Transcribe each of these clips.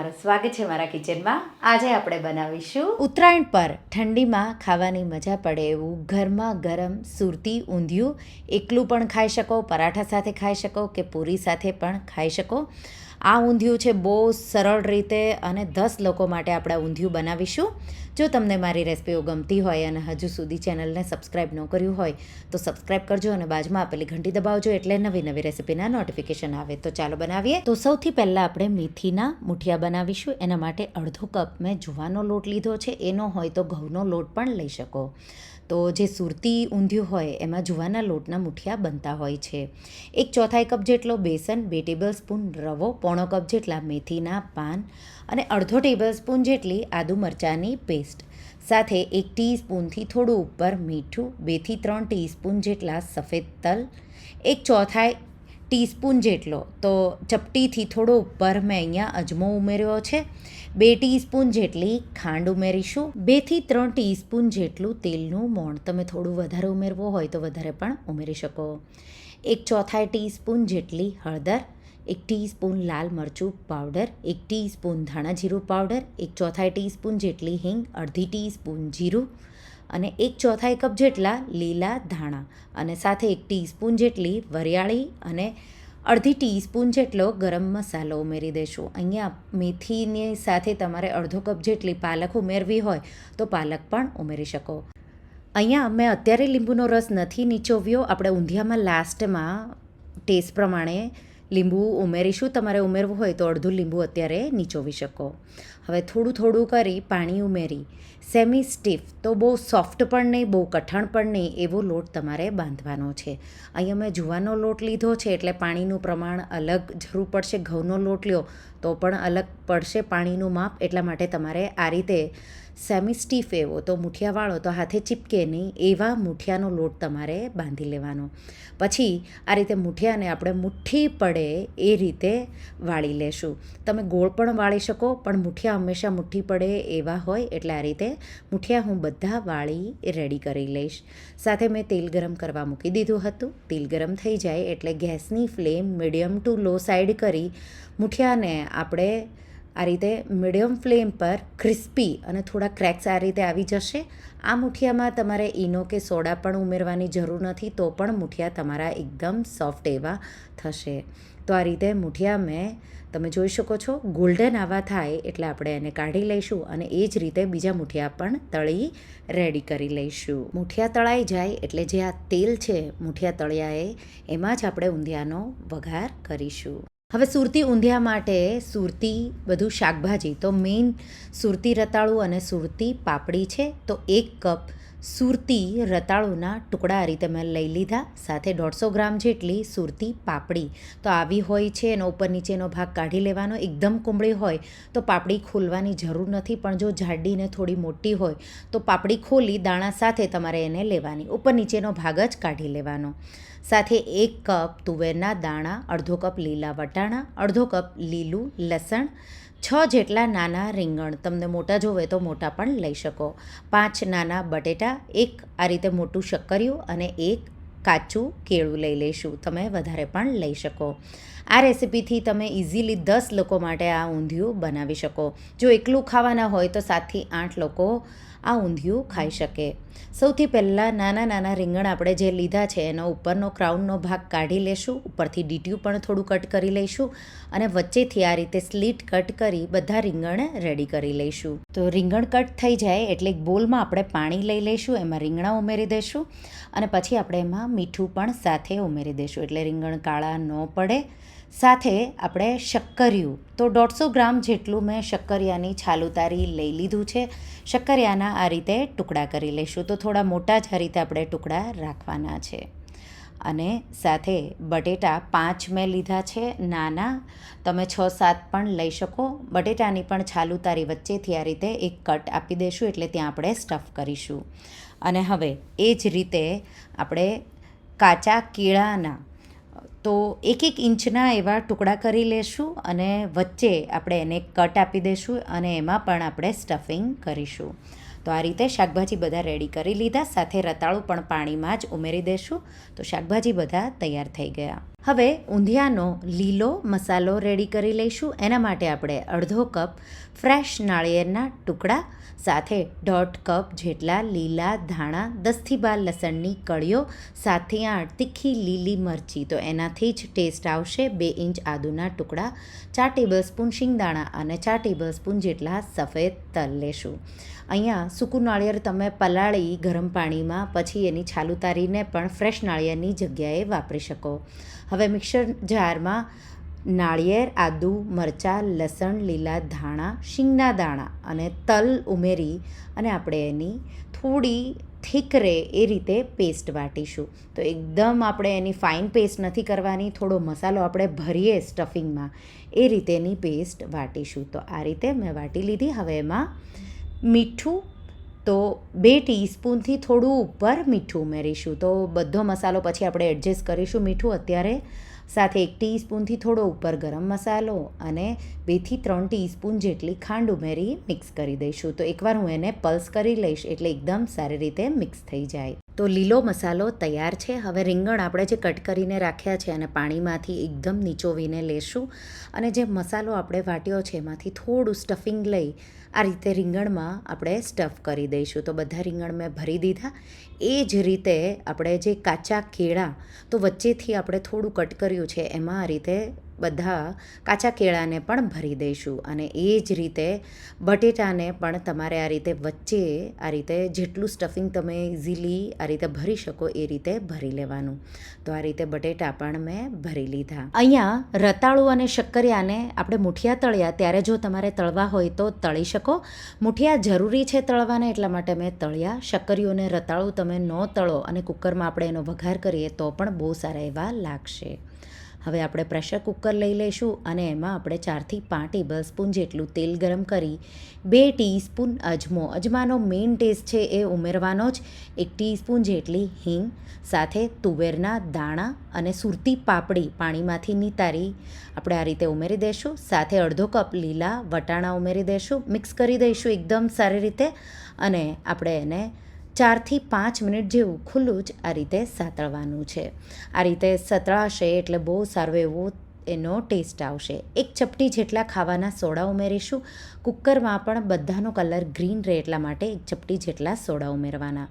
તમારું સ્વાગત છે મારા કિચનમાં. આજે આપણે બનાવીશું ઉત્તરાયણ પર ઠંડીમાં ખાવાની મજા પડે એવું ઘરમાં ગરમ સુરતી ઊંધિયું એકલું પણ ખાઈ શકો, પરાઠા સાથે ખાઈ શકો કે પૂરી સાથે પણ ખાઈ શકો. આ ઊંધિયું છે બહુ સરળ રીતે અને દસ લોકો માટે આપણે ઊંધિયું બનાવીશું. જો તમને મારી રેસિપીઓ ગમતી હોય અને હજુ સુધી ચેનલને સબસ્ક્રાઈબ ન કર્યું હોય, તો સબસ્ક્રાઈબ કરજો અને બાજુમાં આપેલી ઘંટી દબાવજો એટલે નવી નવી રેસિપીના નોટિફિકેશન આવે. તો ચાલો બનાવીએ. તો સૌથી પહેલાં આપણે મેથીના મુઠિયા બનાવીશું. એના માટે અડધો કપ મેં જુવાનો લોટ લીધો છે. એનો હોય તો ઘઉંનો લોટ પણ લઈ શકો. તો જે સુરતી ઊંધિયું હોય, એમાં જુવાના લોટના મુઠિયા બનતા હોય છે. એક ચોથાઈ કપ જેટલો બેસન, બે ટેબલ સ્પૂન રવો, પોણો કપ જેટલા મેથીના પાન અને અડધો ટેબલ સ્પૂન જેટલી આદુ મરચાંની પેસ્ટ. સાથે એક ટીસ્પૂનથી થોડું ઉપર મીઠું, બેથી ત્રણ ટીસ્પૂન જેટલા સફેદ તલ, એક ચોથાઈ ટીસ્પૂન જેટલો. તો ચપટીથી થોડો ઉપર મેં અહીંયા અજમો ઉમેર્યો છે. બે ટીસ્પૂન જેટલી ખાંડ ઉમેરીશું. બેથી ત્રણ ટીસ્પૂન જેટલું તેલનું મોણ તમે થોડું વધારે ઉમેરવું હોય તો વધારે પણ ઉમેરી શકો. એક ચોથાઈ ટીસ્પૂન જેટલી હળદર, એક ટીસ્પૂન લાલ મરચું પાવડર, એક ટીસ્પૂન ધાણા જીરું પાવડર, એક ચોથાઈ ટીસ્પૂન જેટલી હિંગ, અડધી ટીસ્પૂન જીરું અને એક ચોથાઈ કપ જેટલા લીલા ધાણા અને સાથે એક ટીસ્પૂન જેટલી વરિયાળી અને અડધી ટીસ્પૂન જેટલો ગરમ મસાલો ઉમેરી દઈશું અહીંયા મેથીની સાથે તમારે અડધો કપ જેટલી પાલક ઉમેરવી હોય તો પાલક પણ ઉમેરી શકો. અહીંયા મેં અત્યારે લીંબુનો રસ નથી નીચોવ્યો. આપણે ઊંધિયામાં લાસ્ટમાં ટેસ્ટ પ્રમાણે લીંબુ ઉમેરીશું. તમારે ઉમેરવું હોય તો અડધું લીંબુ અત્યારે નીચોવી શકો. હવે થોડું થોડું કરી પાણી ઉમેરી. સેમી સ્ટીફ તો બહુ સોફ્ટ પણ નહીં, બહુ કઠણ પણ નહીં, એવો લોટ તમારે બાંધવાનો છે. અહીંયા મેં જુવાનો લોટ લીધો છે, એટલે પાણીનું પ્રમાણ અલગ જરૂર પડશે. ઘઉંનો લોટ લ્યો તો પણ અલગ પડશે પાણીનું માપ. એટલા માટે તમારે આ રીતે સેમી સ્ટીફ એવો, તો મુઠિયાવાળો તો હાથે ચીપકે નહીં, એવા મુઠિયાનો લોટ તમારે બાંધી લેવાનો. પછી આ રીતે મુઠિયાને આપણે મુઠ્ઠી પડે એ રીતે વાળી લેશું. તમે ગોળ પણ વાળી શકો, પણ મુઠિયા હંમેશા મુઠ્ઠી પડે એવા હોય, એટલે આ રીતે મુઠિયા હું બધા વાળી રેડી કરી લઈશ. સાથે મેં તેલ ગરમ કરવા મૂકી દીધું હતું. તેલ ગરમ થઈ જાય એટલે ગેસની flame medium to low side કરી મુઠિયાને આપણે આ રીતે મીડિયમ ફ્લેમ પર ક્રિસ્પી અને થોડા ક્રેક્સ આ રીતે આવી જશે. આ મુઠિયામાં તમારે ઈનો કે સોડા પણ ઉમેરવાની જરૂર નથી, તો પણ મુઠિયા તમારા એકદમ સોફ્ટ એવા થશે. તો આ રીતે મુઠિયા મેં, તમે જોઈ શકો છો, ગોલ્ડન આવા થાય એટલે આપણે એને કાઢી લઈશું અને એ જ રીતે બીજા મુઠિયા પણ તળી રેડી કરી લઈશું. મુઠિયા તળાઈ જાય એટલે જે આ તેલ છે મુઠિયા તળિયાએ, એમાં જ આપણે ઊંધિયાનો વઘાર કરીશું. હવે સુરતી ઊંધિયા માટે સુરતી બધું શાકભાજી. તો મેઇન સુરતી રતાળું અને સુરતી પાપડી છે. તો એક કપ સુરતી રતાળુના ટુકડા આ રીતે મેં લઈ લીધા. સાથે દોઢસો ગ્રામ જેટલી સુરતી પાપડી. તો આવી હોય છે એનો ઉપર નીચેનો ભાગ કાઢી લેવાનો. એકદમ કુંબળી હોય તો પાપડી ખોલવાની જરૂર નથી. પણ જો જાડીને થોડી મોટી હોય તો પાપડી ખોલી દાણા સાથે તમારે એને લેવાની. ઉપર નીચેનો ભાગ જ કાઢી લેવાનો. સાથે એક કપ તુવેરના દાણા, અડધો કપ લીલા વટાણા, અડધો કપ લીલું લસણ છ જેટલા નાના રીંગણ તમને મોટા જોવે તો મોટા પણ લઈ શકો. પાંચ નાના બટેટા, એક આ રીતે મોટું શક્કરિયું અને એક કાચું કેળું લઈ લઈશું. તમે વધારે પણ લઈ શકો. આ રેસિપીથી તમે ઇઝીલી દસ લોકો માટે આ ઊંધિયું બનાવી શકો. જો એકલું ખાવાના હોય તો સાતથી આઠ લોકો આ ઊંધિયું ખાઈ શકે. સૌથી પહેલાં નાના નાના રીંગણ આપણે જે લીધા છે, એનો ઉપરનો ક્રાઉનનો ભાગ કાઢી લેશું, ઉપરથી ડીટ્યું પણ થોડું કટ કરી લઈશું અને વચ્ચેથી આ રીતે સ્લીટ કટ કરી બધા રીંગણ રેડી કરી લઈશું. તો રીંગણ કટ થઈ જાય એટલે બોલમાં આપણે પાણી લઈ લઈશું, એમાં રીંગણા ઉમેરી દઈશું અને પછી આપણે એમાં મીઠું પણ સાથે ઉમેરી દઈશું એટલે રીંગણ કાળા ન પડે. સાથે આપણે શક્કરિયું. તો દોઢસો ગ્રામ જેટલું મેં શક્કરિયાની છાલ ઉતારી લઈ લીધું છે. શક્કરિયાના આ રીતે ટુકડા કરી લઈશું. તો થોડા મોટા જ આ રીતે આપણે ટુકડા રાખવાના છે. અને સાથે બટેટા પાંચ મેં લીધા છે, નાના. તમે છ સાત પણ લઈ શકો. બટેટાની પણ છાલ ઉતારી વચ્ચેથી આ રીતે એક કટ આપી દઈશું એટલે ત્યાં આપણે સ્ટફ કરીશું. અને હવે એ જ રીતે આપણે કાચા કેળાના તો એક એક ઇંચના એવા ટુકડા કરી લેશું અને વચ્ચે આપણે એને કટ આપી દઈશું અને એમાં પણ આપણે સ્ટફિંગ કરીશું. તો આ રીતે શાકભાજી બધા રેડી કરી લીધા, સાથે રતાળું પણ પાણીમાં જ ઉમેરી દઈશું તો શાકભાજી બધા તૈયાર થઈ ગયા. હવે ઊંધિયાનો લીલો મસાલો રેડી કરી લઈશું. એના માટે આપણે અડધો કપ ફ્રેશ નાળિયેરના ટુકડા, સાથે દોઢ કપ જેટલા લીલા ધાણા, દસથી બાર લસણની કળીઓ, સાતથી આઠ તીખી લીલી મરચી. તો એનાથી જ ટેસ્ટ આવશે બે ઇંચ આદુના ટુકડા, ચાર ટેબલ સ્પૂન શિંગદાણા અને ચાર ટેબલ સ્પૂન જેટલા સફેદ તલ લેશું. અહીંયા સૂકું નાળિયેર તમે પલાળી ગરમ પાણીમાં, પછી એની છાલ ઉતારીને પણ ફ્રેશ નાળિયેરની જગ્યાએ વાપરી શકો. હવે મિક્સર જારમાં નાળિયેર, આદુ, મરચાં, લસણ, લીલા ધાણા, શીંગના દાણા અને તલ ઉમેરી અને આપણે એની થોડી થીક રહે એ રીતે પેસ્ટ વાટીશું. તો એકદમ આપણે એની ફાઇન પેસ્ટ નથી કરવાની, થોડો મસાલો આપણે ભરીએ સ્ટફિંગમાં, એ રીતેની પેસ્ટ વાટીશું. તો આ રીતે મેં વાટી લીધી. હવે એમાં મીઠું, તો બે ટીસ્પૂનથી થોડું ઉપર મીઠું ઉમેરીશું. તો બધો મસાલો પછી આપણે એડજસ્ટ કરીશું મીઠું અત્યારે. સાથે એક ટીસ્પૂનથી થોડો ઉપર ગરમ મસાલો અને બેથી ત્રણ ટીસ્પૂન જેટલી ખાંડ ઉમેરી મિક્સ કરી દઈશું. તો એકવાર હું એને પલ્સ કરી લઈશ એટલે એકદમ સારી રીતે મિક્સ થઈ જાય. તો લીલો મસાલો તૈયાર છે. હવે રીંગણ આપણે જે કટ કરીને રાખ્યા છે અને પાણીમાંથી એકદમ નીચોવીને લેશું. અને જે મસાલો આપણે વાટ્યો છે એમાંથી થોડું સ્ટફિંગ લઈ આ રીતે રીંગણમાં આપણે સ્ટફ કરી દઈશું. તો બધા રીંગણ મેં ભરી દીધા. એ જ રીતે આપણે જે કાચા કેળા, તો વચ્ચેથી આપણે થોડું કટ કર્યું છે, એમાં આ રીતે બધા કાચા કેળાને પણ ભરી દઈશું. અને એ જ રીતે બટેટાને પણ તમારે આ રીતે વચ્ચે આ રીતે જેટલું સ્ટફિંગ તમે ઇઝીલી આ રીતે ભરી શકો એ રીતે ભરી લેવાનું. તો આ રીતે બટેટા પણ મેં ભરી લીધા. અહીંયા રતાળુ અને શક્કરિયાને આપણે મુઠિયા તળ્યા. ત્યારે જો તમારે તળવા હોય તો તળી શકો મુઠિયા જરૂરી છે તળવાને એટલા માટે મેં તળ્યા. શક્કરીઓને રતાળું તમે ન તળો અને કુકરમાં આપણે એનો વઘાર કરીએ તો પણ બહુ સારા એવા લાગશે. હવે આપણે પ્રેશર કુકર લઈ લઈશું અને એમાં આપણે ચારથી પાંચ ટેબલ સ્પૂન જેટલું તેલ ગરમ કરી બે ટીસ્પૂન અજમો. અજમાનો મેઇન ટેસ્ટ છે એ ઉમેરવાનો જ. એક ટીસ્પૂન જેટલી હિંગ, સાથે તુવેરના દાણા અને સુરતી પાપડી પાણીમાંથી નિતારી આપણે આ રીતે ઉમેરી દઈશું સાથે અડધો કપ લીલા વટાણા ઉમેરી દઈશું મિક્સ કરી દઈશું એકદમ સારી રીતે અને આપણે એને ચારથી પાંચ મિનિટ જેવું ખુલ્લું જ આ રીતે સાતળવાનું છે. આ રીતે સતળાશે એટલે બહુ સારો એવો એનો ટેસ્ટ આવશે. એક ચપટી જેટલા ખાવાના સોડા ઉમેરીશું. કુકરમાં પણ બધાનો કલર ગ્રીન રહે એટલા માટે એક ચપટી જેટલા સોડા ઉમેરવાના.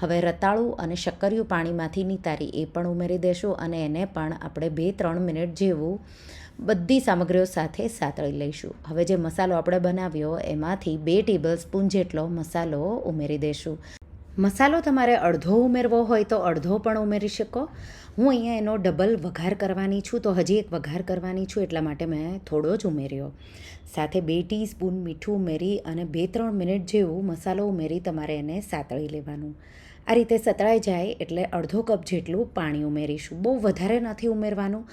હવે રતાળું અને શક્કરિયું પાણીમાંથી નિતારી એ પણ ઉમેરી દેશું અને એને પણ આપણે બે ત્રણ મિનિટ જેવું બધી સામગ્રીઓ સાથે સાતળી લઈશું. હવે જે મસાલો આપણે બનાવ્યો એમાંથી બે ટેબલ સ્પૂન જેટલો મસાલો ઉમેરી દઈશું મસાલો તમારે અડધો ઉમેરવો હોય તો અડધો પણ ઉમેરી શકો. હું અહીંયા એનો ડબલ વઘાર કરવાની છું તો હજી એક વઘાર કરવાની છું એટલા માટે મેં થોડો જ ઉમેર્યો. સાથે બે ટીસ્પૂન મીઠું ઉમેરી અને બે ત્રણ મિનિટ જેવું મસાલો ઉમેરી તમારે એને સાતળી લેવાનું. આ રીતે સતળાઈ જાય એટલે અડધો કપ જેટલું પાણી ઉમેરીશું. બહુ વધારે નથી ઉમેરવાનું.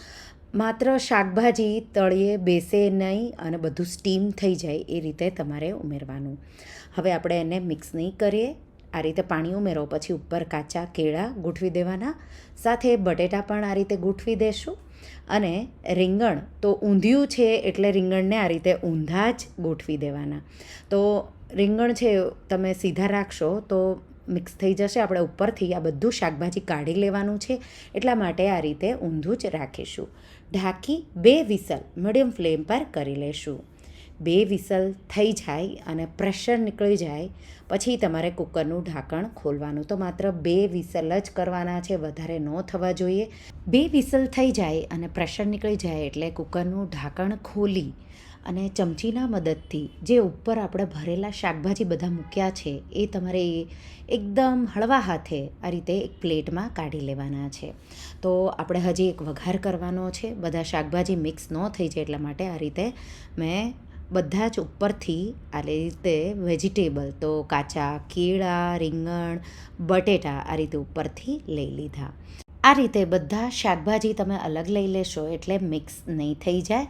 માત્ર શાકભાજી તળીએ બેસે નહીં અને બધું સ્ટીમ થઈ જાય એ રીતે તમારે ઉમેરવાનું. હવે આપણે એને મિક્સ નહીં કરીએ. આ રીતે પાણી ઉમેરો, પછી ઉપર કાચા કેળા ગોઠવી દેવાના, સાથે બટેટા પણ આ રીતે ગોઠવી દેશું. અને રીંગણ તો ઊંધિયું છે એટલે રીંગણને આ રીતે ઊંધા જ ગોઠવી દેવાના. તો રીંગણ છે તમે સીધા રાખશો તો મિક્સ થઈ જશે. આપણે ઉપરથી આ બધું શાકભાજી કાઢી લેવાનું છે. એટલા માટે આ રીતે ઊંધું જ રાખીશું. ઢાંકી બે વિસલ મીડિયમ ફ્લેમ પર કરી લેશું. બે વિસલ થઈ જાય અને પ્રેશર નીકળી જાય, પછી તમારે કુકરનું ઢાંકણ ખોલવાનું. તો માત્ર બે વિસલ જ કરવાના છે, વધારે ન થવા જોઈએ. બે વિસલ થઈ જાય અને પ્રેશર નીકળી જાય એટલે કુકરનું ઢાંકણ ખોલી અને ચમચીના મદદથી જે ઉપર આપણે ભરેલા શાકભાજી બધા મૂક્યા છે, એ તમારે એકદમ હળવા હાથે આ રીતે એક પ્લેટમાં કાઢી લેવાના છે. તો આપણે હજી એક વઘાર કરવાનો છે. બધા શાકભાજી મિક્સ ન થઈ જાય એટલા માટે આ રીતે મેં બધા જ ઉપરથી આ રીતે વેજીટેબલ તો કાચા, કેળા, રીંગણ, બટેટા આ રીતે ઉપરથી લઈ લીધા. આ રીતે બધા શાકભાજી તમે અલગ લઈ લેશો એટલે મિક્સ નહીં થઈ જાય.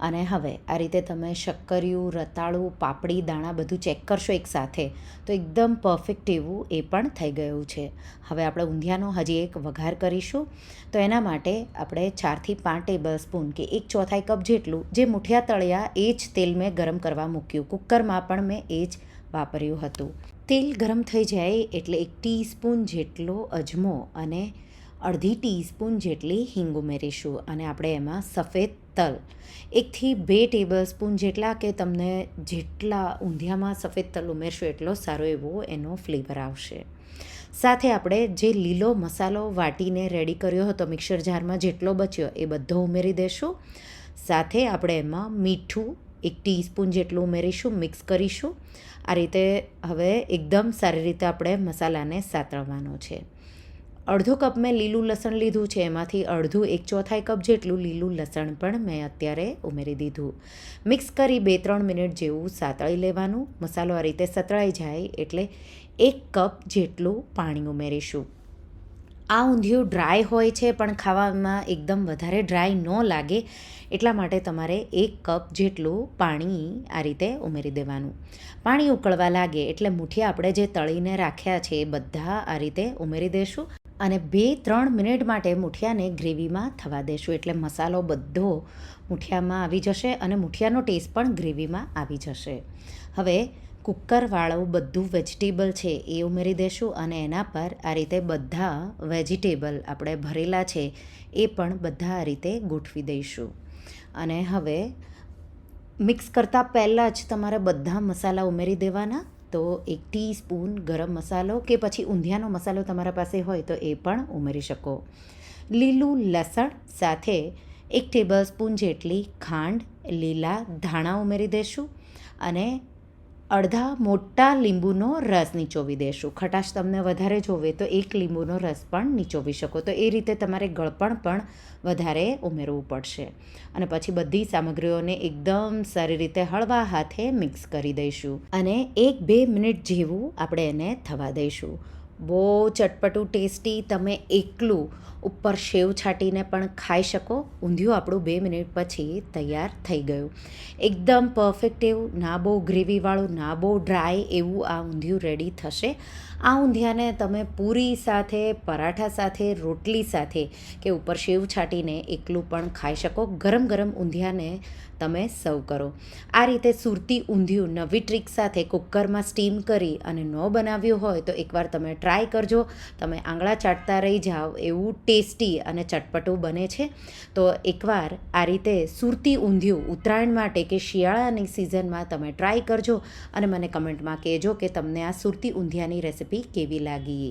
અને હવે આ રીતે તમે શક્કરિયું, રતાળું, પાપડી, દાણા બધું ચેક કરશો એકસાથે તો એકદમ પરફેક્ટ એવું એ પણ થઈ ગયું છે. હવે આપણે ઊંધિયાનો હજી એક વઘાર કરીશું. તો એના માટે આપણે ચારથી પાંચ ટેબલ સ્પૂન કે એક ચોથાઈ કપ જેટલું જે મુઠિયા તળિયા એ જ તેલ મેં ગરમ કરવા મૂક્યું. કુકરમાં પણ મેં એ જ વાપર્યું હતું. તેલ ગરમ થઈ જાય એટલે એક ટીસ્પૂન જેટલો અજમો અને અડધી ટીસ્પૂન જેટલી હિંગ ઉમેરીશું અને આપણે એમાં સફેદ તલ. એકથી બે ટેબલ સ્પૂન જેટલા કે તમને જેટલા ઊંધિયામાં સફેદ તલ ઉમેરશો એટલો સારો એવો એનો ફ્લેવર આવશે. સાથે આપણે જે લીલો મસાલો વાટીને રેડી કર્યો હતો મિક્સર જારમાં જેટલો બચ્યો એ બધો ઉમેરી દઈશું સાથે આપણે એમાં મીઠું એક ટીસ્પૂન જેટલું ઉમેરીશું, મિક્સ કરીશું. આ રીતે હવે એકદમ સારી રીતે આપણે મસાલાને સાતળવાનો છે. અડધો કપ મેં લીલું લસણ લીધું છે. એમાંથી અડધું એક ચોથાઈ કપ જેટલું લીલું લસણ પણ મેં અત્યારે ઉમેરી દીધું. મિક્સ કરી બે ત્રણ મિનિટ જેવું સાતળી લેવાનું. મસાલો આ રીતે સતળાઈ જાય એટલે એક કપ જેટલું પાણી ઉમેરીશું. આ ઊંધિયું ડ્રાય હોય છે, પણ ખાવામાં એકદમ વધારે ડ્રાય ન લાગે એટલા માટે તમારે એક કપ જેટલું પાણી આ રીતે ઉમેરી દેવાનું. પાણી ઉકળવા લાગે એટલે મુઠ્ઠી આપણે જે તળીને રાખ્યા છે એ બધા આ રીતે ઉમેરી દઈશું અને બે, ત્રણ મિનિટ માટે મુઠિયાને ગ્રેવીમાં થવા દેશું. એટલે મસાલો બધો મુઠિયામાં આવી જશે અને મુઠિયાનો ટેસ્ટ પણ ગ્રેવીમાં આવી જશે. હવે કુકરવાળું બધું વેજીટેબલ છે એ ઉમેરી દઈશું અને એના પર આ રીતે બધા વેજીટેબલ આપણે ભરેલા છે એ પણ બધા આ રીતે ગોઠવી દઈશું. અને હવે મિક્સ કરતાં પહેલાં જ તમારે બધા મસાલા ઉમેરી દેવાના. તો એક ટીસ્પૂન ગરમ મસાલો કે પછી ઊંધિયાનો મસાલો તમારા પાસે હોય તો એ પણ ઉમેરી શકો. લીલું લસણ સાથે એક ટેબલ સ્પૂન જેટલી ખાંડ, લીલા ધાણા ઉમેરી દઈશું અને અડધા મોટા લીંબુનો રસ નીચોવી દેશું. ખટાશ તમને વધારે જોવે તો એક લીંબુનો રસ પણ નીચોવી શકો. તો એ રીતે તમારે ગળપણ પણ વધારે ઉમેરવું પડશે. અને પછી બધી સામગ્રીઓને એકદમ સારી રીતે હળવા હાથે મિક્સ કરી દઈશું. અને એક બે મિનિટ જેવું આપણે એને થવા દઈશું. બહુ ચટપટું, ટેસ્ટી, તમે એકલું ઉપર સેવ છાંટીને પણ ખાઈ શકો. ઊંધિયું આપણું બે મિનિટ પછી તૈયાર થઈ ગયું. એકદમ પરફેક્ટ એવું, ના બહુ ગ્રેવીવાળું ના બહુ ડ્રાય એવું આ ઊંધિયું રેડી થશે. આ ઊંધિયાને તમે પૂરી સાથે, પરાઠા સાથે, રોટલી સાથે કે ઉપર સેવ છાંટીને એકલું પણ ખાઈ શકો. ગરમ ગરમ ઊંધિયાને તમે સર્વ કરો. આ રીતે સુરતી ઊંધિયું નવી ટ્રીક સાથે કુકરમાં સ્ટીમ કરી અને ન બનાવ્યું હોય તો એકવાર તમે ટ્રાય કરજો. તમે આંગળા ચાટતા રહી જાઓ એવું ટેસ્ટી અને ચટપટું બને છે. તો એકવાર આ રીતે સુરતી ઊંધિયું ઉત્તરાયણ માટે કે શિયાળાની સિઝનમાં તમે ટ્રાય કરજો અને મને કમેન્ટમાં કહેજો કે તમને આ સુરતી ઊંધિયાની રેસિપી કેવી લાગી.